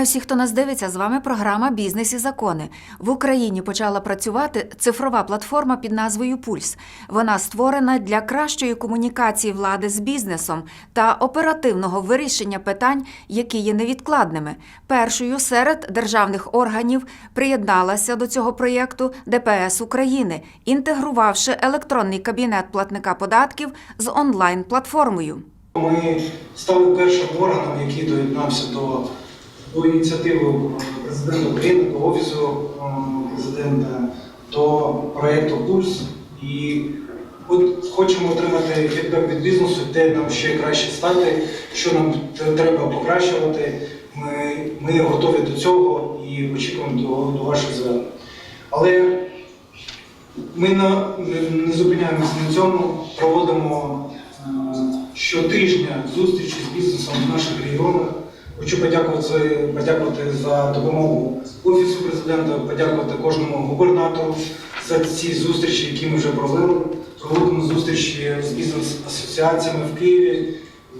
Вітаю всіх, хто нас дивиться. З вами програма Бізнес і закони. В Україні почала працювати цифрова платформа під назвою Пульс. Вона створена для кращої комунікації влади з бізнесом та оперативного вирішення питань, які є невідкладними. Першою серед державних органів приєдналася до цього проєкту ДПС України, інтегрувавши електронний кабінет платника податків з онлайн-платформою. Ми стали першим органом, який доєднався до, до ініціативи президента України, до офісу е, президента, до проєкту Пульс. І от хочемо отримати фідбек від бізнесу, де нам ще краще стати, що нам треба покращувати. Ми, ми готові до цього і очікуємо до, до ваших звернень. Але ми на- не, не зупиняємося на цьому, проводимо е, щотижня зустрічі з бізнесом в наших регіонах. Хочу подякувати, подякувати за допомогу Офісу президента, подякувати кожному губернатору за ці зустрічі, які ми вже провели. Проводимо зустрічі з бізнес-асоціаціями в Києві,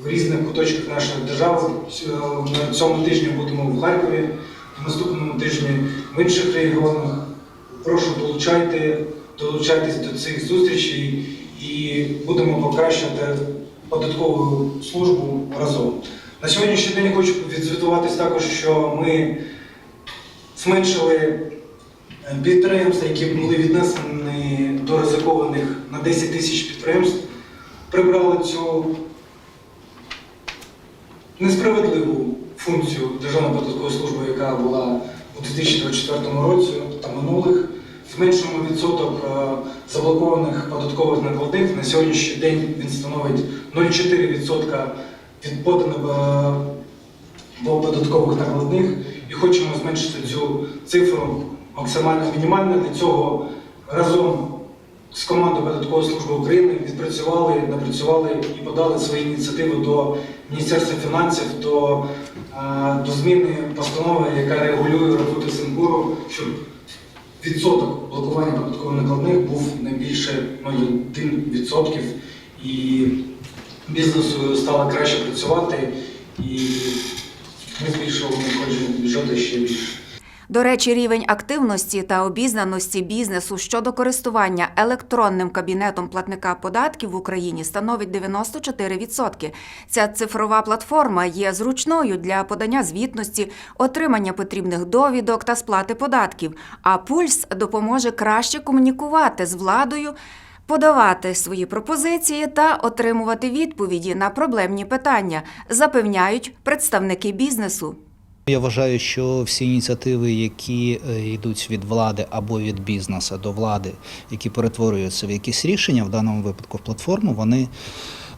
в різних куточках нашої держави. Е, На цьому тижні будемо в Харкові, на наступному тижні в інших регіонах. Прошу долучайте, долучайтесь до цих зустрічей і будемо покращувати податкову службу разом. На сьогоднішній день хочу відзвітуватись також, що ми зменшили е, підприємства, які були віднесені до ризикованих на 10 тисяч підприємств, прибрали цю несправедливу функцію Державної податкової служби, яка була у 2024 році та минулих. Зменшуємо відсоток е, заблокованих податкових накладних. На сьогоднішній день він становить 0,4% від е, до податкових накладних і хочемо зменшити цю цифру максимально мінімально. Для цього разом з командою Податкової служби України відпрацювали, напрацювали і подали свої ініціативи до Міністерства фінансів, до, е, до зміни постанови, яка регулює роботу Сенкуру, щоб відсоток блокування податкових накладних був не більше 0,1% і бізнесу стало краще працювати і ми збільшували надходження ще більше. До речі, рівень активності та обізнаності бізнесу щодо користування електронним кабінетом платника податків в Україні становить 94%. Ця цифрова платформа є зручною для подання звітності, отримання потрібних довідок та сплати податків. А пульс допоможе краще комунікувати з владою. Подавати свої пропозиції та отримувати відповіді на проблемні питання, запевняють представники бізнесу. Я вважаю, що всі ініціативи, які е, йдуть від влади або від бізнесу до влади, які перетворюються в якісь рішення, в даному випадку в платформу, вони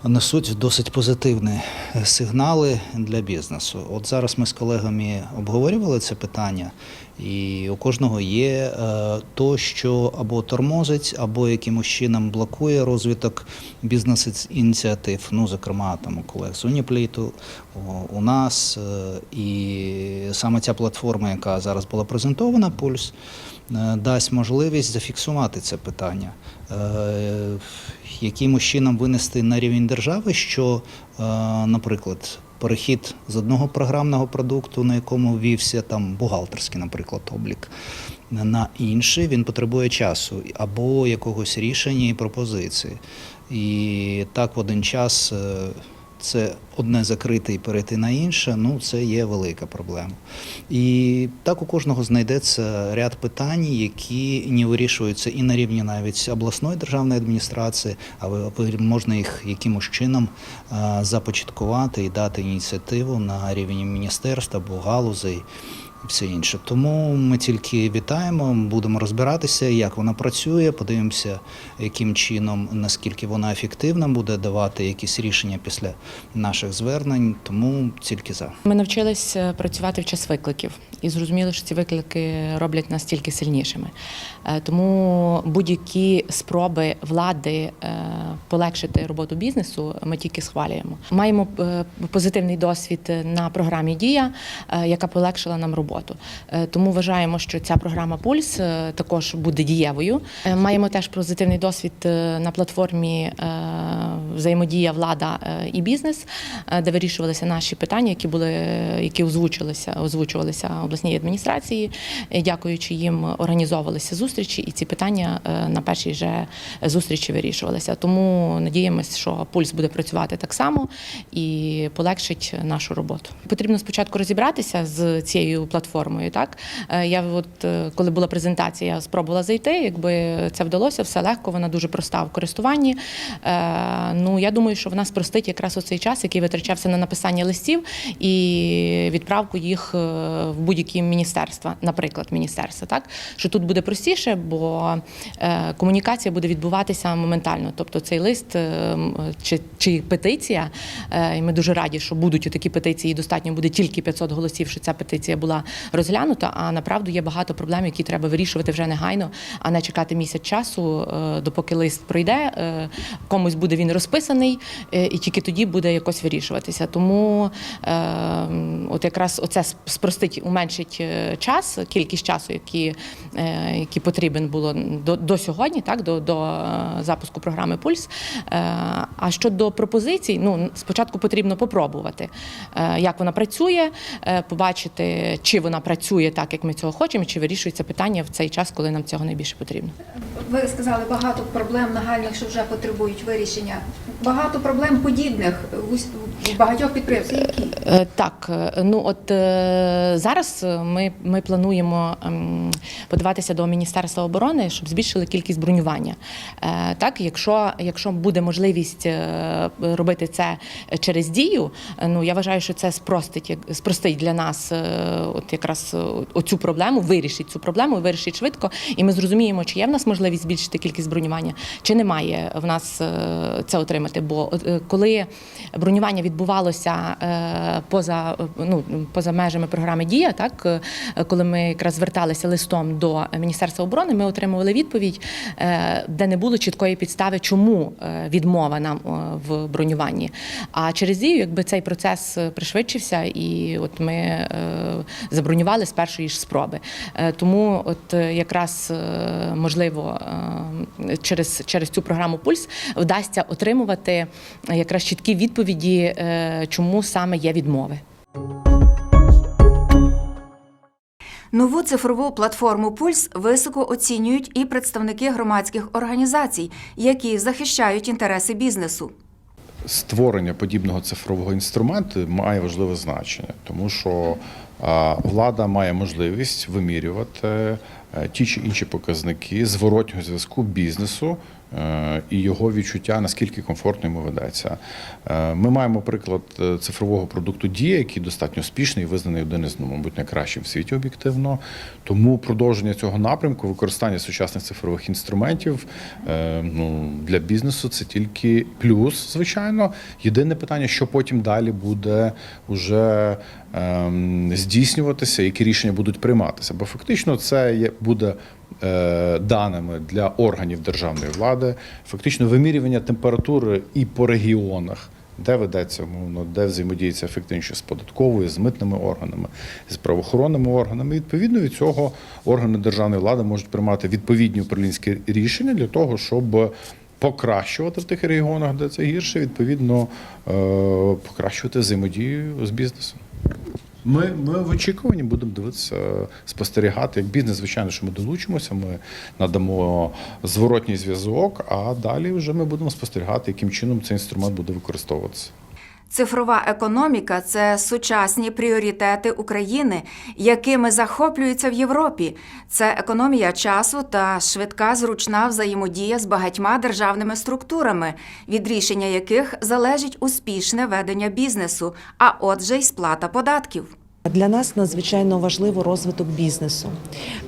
несуть досить позитивні сигнали для бізнесу. От зараз ми з колегами обговорювали це питання, і у кожного є е, то, що або тормозить, або якимось чином блокує розвиток бізнес-ініціатив. Ну, зокрема, там у колег з Уніплейту, у- нас. е, І саме ця платформа, яка зараз була презентована, Пульс, е, дасть можливість зафіксувати це питання. Якимось чином винести на рівень держави, що, наприклад, перехід з одного програмного продукту, на якому ввівся там бухгалтерський, наприклад, облік, на інший, він потребує часу або якогось рішення і пропозиції. І так в один час е, це одне закрите і перейти на інше, ну це є велика проблема. І так у кожного знайдеться ряд питань, які не вирішуються і на рівні навіть обласної державної адміністрації, але можна їх якимось чином започаткувати і дати ініціативу на рівні міністерства або галузей. Все інше. Тому ми тільки вітаємо, будемо розбиратися, як вона працює, подивимося, яким чином, наскільки вона ефективна буде давати якісь рішення після наших звернень. Тому тільки за. Ми навчились е, працювати в час викликів і зрозуміли, що ці виклики роблять нас тільки сильнішими. Е, Тому будь-які спроби влади е, полегшити роботу бізнесу ми тільки схвалюємо. Маємо позитивний досвід на програмі Дія, яка полегшила нам роботу. Роботу. Е, Тому вважаємо, що ця програма Пульс е, також буде дієвою. Е, Маємо теж позитивний досвід на платформі взаємодія влада і бізнес, де вирішувалися наші питання, які були які озвучилися, озвучувалися обласній адміністрації. Дякуючи їм, організовувалися зустрічі, і ці питання на першій же зустрічі вирішувалися. Тому надіємося, що пульс буде працювати так само і полегшить нашу роботу. Потрібно спочатку розібратися з цією платформою. Так Е, я от е, коли була презентація, я спробувала зайти. Якби це вдалося, все легко, вона дуже проста в користуванні. Е, Ну я думаю, що вона спростить якраз оцей час, який витрачався на написання листів і відправку їх в будь-які міністерства, наприклад, міністерства. Так що тут буде простіше, бо комунікація буде відбуватися моментально. Тобто цей лист чи, чи петиція, і ми дуже раді, що будуть такі петиції. Достатньо буде тільки 500 голосів, що ця петиція була розглянута. А направду є багато проблем, які треба вирішувати вже негайно, а не чекати місяць часу, е, допоки лист пройде. е, Комусь буде він розписаний, е, і тільки тоді буде якось вирішуватися. Тому от якраз оце спростить, уменшить час, кількість часу, які, які потрібен було до, до сьогодні, так до, до запуску програми Пульс. А щодо пропозицій, ну спочатку потрібно попробувати, як вона працює, побачити, чи вона працює так, як ми цього хочемо, чи вирішується питання в цей час, коли нам цього найбільше потрібно. Ви сказали багато проблем нагальних, що вже потребують вирішення. Багато проблем подібних в багатьох підприємствах. Які? Е, Так, е, ну от е, зараз ми, ми плануємо ем, подаватися до Міністерства оборони, щоб збільшили кількість бронювання. Так, якщо, якщо буде можливість робити це через дію, ну я вважаю, що це спростить спростить для нас от якраз е, оцю проблему, вирішить цю проблему, вирішить швидко, і ми зрозуміємо, чи є в нас можливість збільшити кількість бронювання, чи немає в нас е, це отримати. Бо е, коли бронювання відбувалося поза ну поза межами програми Дія, так коли ми якраз зверталися листом до Міністерства оборони, ми отримували відповідь, де не було чіткої підстави, чому відмова нам в бронюванні. А через дію, якби цей процес пришвидшився, і от ми забронювали з першої ж спроби. Е, Тому, от е, якраз е, можливо, через, через цю програму Пульс вдасться отримувати якраз чіткі відповіді, чому саме є відмови. Нову цифрову платформу Пульс високо оцінюють і представники громадських організацій, які захищають інтереси бізнесу. створення подібного цифрового інструменту має важливе значення, тому що влада має можливість вимірювати е, ті чи інші показники зворотнього зв'язку бізнесу е, і його відчуття, наскільки комфортно йому ведеться. Е, Ми маємо приклад цифрового продукту Дія, який достатньо успішний і визнаний один із ну, мабуть найкращим в світі об'єктивно. Тому продовження цього напрямку, використання сучасних цифрових інструментів ну, для бізнесу це тільки плюс, звичайно. Єдине питання, що потім далі буде уже здійснюватися, які рішення будуть прийматися. Бо фактично це є, буде е, даними для органів державної влади, фактично вимірювання температури і по регіонах. Де ведеться умовно, де взаємодіється ефективніше з податковою, з митними органами, з правоохоронними органами. Відповідно від цього органи державної влади можуть приймати відповідні управлінські рішення для того, щоб покращувати в тих регіонах, де це гірше, відповідно е, покращувати взаємодію з бізнесом. Ми, ми в очікуванні будемо дивитися, спостерігати. Як бізнес, звичайно, що ми долучимося, ми надамо зворотній зв'язок, а далі вже ми будемо спостерігати, яким чином цей інструмент буде використовуватися. Цифрова економіка це сучасні пріоритети України, якими захоплюються в Європі. Це економія часу та швидка зручна взаємодія з багатьма державними структурами, від рішення яких залежить успішне ведення бізнесу, а отже, й сплата податків. Для нас надзвичайно важливо розвиток бізнесу,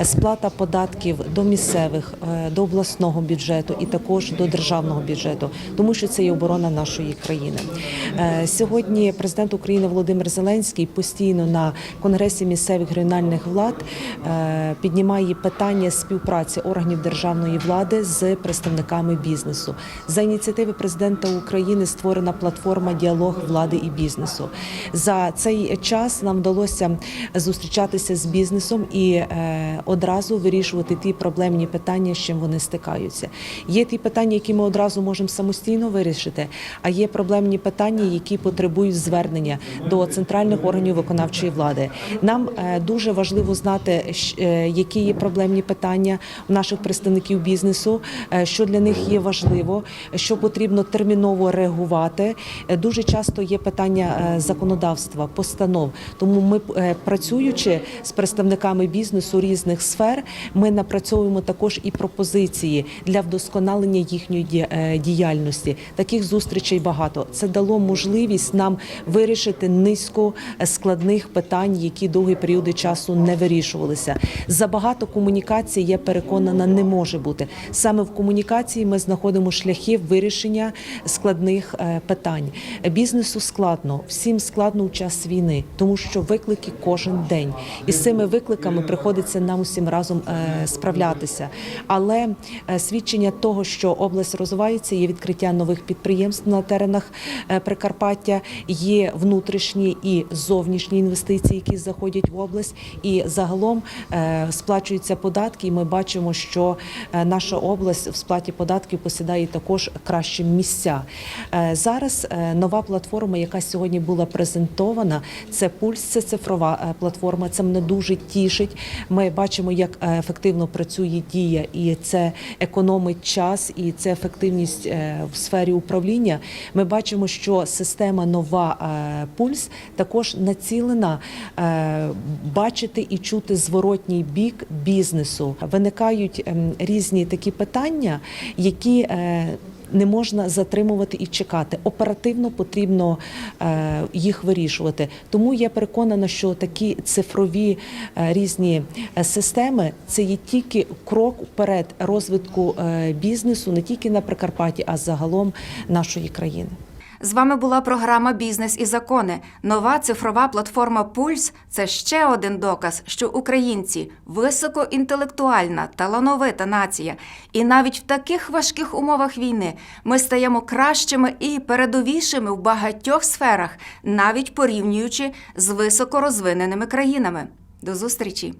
сплата податків до місцевих, е, до обласного бюджету і також до державного бюджету, тому що це є оборона нашої країни. Е, Сьогодні президент України Володимир Зеленський постійно на конгресі місцевих регіональних влад е, піднімає питання співпраці органів державної влади з представниками бізнесу. За ініціативи президента України створена платформа діалог влади і бізнесу. За цей час нам вдалося довелося зустрічатися з бізнесом і е, одразу вирішувати ті проблемні питання, з чим вони стикаються. Є ті питання, які ми одразу можемо самостійно вирішити, а є проблемні питання, які потребують звернення до центральних органів виконавчої влади. Нам е, дуже важливо знати, е, які є проблемні питання у наших представників бізнесу, що для них є важливо, що потрібно терміново реагувати. Дуже часто є питання законодавства, постанов. Тому ми, е, працюючи з представниками бізнесу різних сфер, ми напрацьовуємо також і пропозиції для вдосконалення їхньої е, діяльності. Таких зустрічей багато. Це дало можливість нам вирішити низку е, складних питань, які довгі періоди часу не вирішувалися. Забагато комунікацій, я переконана, не може бути. Саме в комунікації ми знаходимо шляхи вирішення складних питань. Бізнесу складно, всім складно у час війни, тому що виклики кожен день. І з цими викликами приходиться нам усім разом е, справлятися. Але е, свідчення того, що область розвивається, є відкриття нових підприємств на теренах е, Прикарпаття, є внутрішні і зовнішні інвестиції, які заходять в область, і загалом сплачуються податки. І ми бачимо, що наша область в сплаті податків посідає також кращі місця. Зараз нова платформа, яка сьогодні була презентована, це пульс, це цифрова е, платформа. Це мене дуже тішить. Ми бачимо, як е, ефективно працює дія, і це економить час, і це ефективність е, в сфері управління. Ми бачимо, що система нова пульс також націлена бачити і чути зворотній бік бізнесу. Виникають ем, різні такі питання, які не можна затримувати і чекати. Оперативно потрібно е, їх вирішувати. Тому я переконана, що такі цифрові е, різні е, системи це є тільки крок вперед розвитку бізнесу не тільки на Прикарпатті, а загалом нашої країни. З вами була програма Бізнес і закони. Нова цифрова платформа Пульс це ще один доказ, що українці високоінтелектуальна, талановита нація. І навіть в таких важких умовах війни ми стаємо кращими і передовішими в багатьох сферах, навіть порівнюючи з високорозвиненими країнами. До зустрічі!